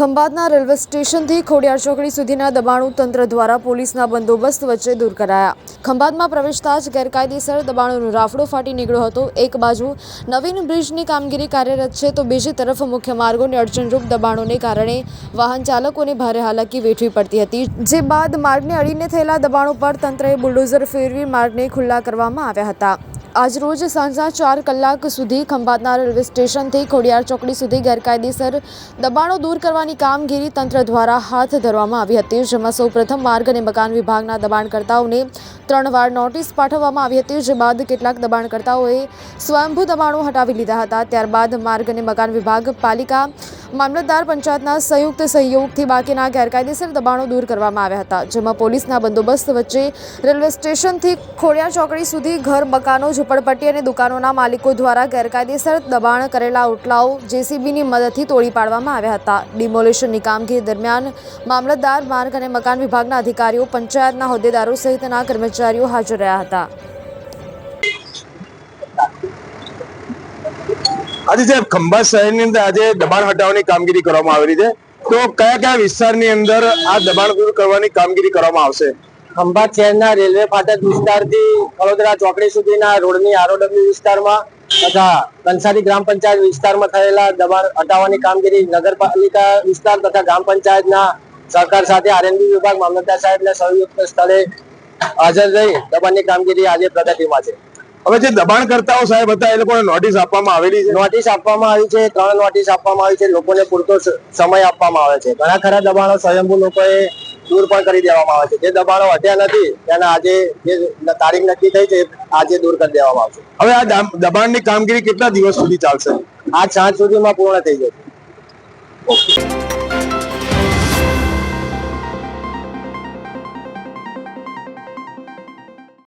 ખંભાતના railway સ્ટેશનથી ખોડિયાર ચોકડી સુધીના દબાણો તંત્ર દ્વારા પોલીસના બંદોબસ્ત વચ્ચે દૂર કરાયા. ખંભાતમાં પ્રવેશતા જ ગેરકાયદેસર દબાણોનો રાફડો ફાટી નીકળ્યો હતો. એક બાજુ નવીન બ્રિજની કામગીરી કાર્યરત છે તો બીજી તરફ મુખ્ય માર્ગોને અડચણરૂપ દબાણોને કારણે વાહન ચાલકોને ભારે હાલાકી વેઠવી પડતી હતી. જે બાદ માર્ગને અડીને થયેલા દબાણો પર તંત્રએ બુલડોઝર ફેરવી માર્ગને ખુલ્લા કરવામાં આવ્યા હતા. આજરોજ સાંજના ચાર કલાક સુધી ખંભાતના રેલવે સ્ટેશનથી ખોડિયાર ચોકડી સુધી ગેરકાયદેસર દબાણો દૂર કરવાની કામગીરી તંત્ર દ્વારા હાથ ધરવામાં આવી હતી, જેમાં સૌપ્રથમ માર્ગ અને મકાન વિભાગના દબાણકર્તાઓને ત્રણ વાર નોટિસ પાઠવવામાં આવી હતી, જે બાદ કેટલાક દબાણકર્તાઓએ સ્વયંભૂ દબાણો હટાવી લીધા હતા. ત્યારબાદ માર્ગ અને મકાન વિભાગ પાલિકા મામલતદાર પંચાયતના સંયુક્ત સહયોગથી બાકીના ગેરકાયદેસર દબાણો દૂર કરવામાં આવ્યા હતા, જેમાં પોલીસના બંદોબસ્ત વચ્ચે રેલવે સ્ટેશનથી ખોડિયા ચોકડી સુધી ઘર, મકાનો, ઝૂંપડપટ્ટી અને દુકાનોના માલિકો દ્વારા ગેરકાયદેસર દબાણ કરેલા ઓટલાઓ જેસીબીની મદદથી તોડી પાડવામાં આવ્યા હતા. ડિમોલેશનની કામગીરી દરમિયાન મામલતદાર, માર્ગ અને મકાન વિભાગના અધિકારીઓ, પંચાયતના હોદ્દેદારો સહિતના કર્મચારીઓ હાજર રહ્યા હતા. આજે જે ખંભાત શહેરની અંદર આજે દબાણ હટાવવાની કામગીરી કરવામાં આવેલી છે. તો કયા કયા વિસ્તારની અંદર આ દબાણ દૂર કરવાની કામગીરી કરવામાં આવશે? ખંભાત શહેરના રેલવે ફાટક વિસ્તારથી વડોદરા ચોકડી સુધીના રોડની આરઓડબ્લ્યુ વિસ્તારમાં તથા કંસારી ગ્રામ પંચાયત વિસ્તારમાં થયેલા દબાણ હટાવવાની કામગીરી નગરપાલિકા વિસ્તાર તથા ગ્રામ પંચાયતના સરકાર સાથે આરએનબી વિભાગ મામલતદાર સાહેબના સંયુક્ત સ્થળે હાજર રહી દબાણની કામગીરી આજે પ્રગતિમાં છે. હવે જે દબાણ કરતાઓ સાહેબ હતા એ લોકોને નોટિસ આપવામાં આવેલી છે. નોટિસ આપવામાં આવી છે ત્રણ નોટિસ આપવામાં આવી છે લોકોને પૂરતો સમય આપવામાં આવે છે. ઘણા ખરા દબાણો સ્વયંભૂ લોકોએ દૂર પણ કરી દેવામાં આવે છે. જે દબાણો હટ્યા નથી તેના આજે જે તારીખ નક્કી થઈ છે આજે દૂર કરી દેવામાં આવશે. હવે આ દબાણની કામગીરી કેટલા દિવસ સુધી ચાલશે? આજ સાંજ સુધીમાં પૂર્ણ થઈ જશે.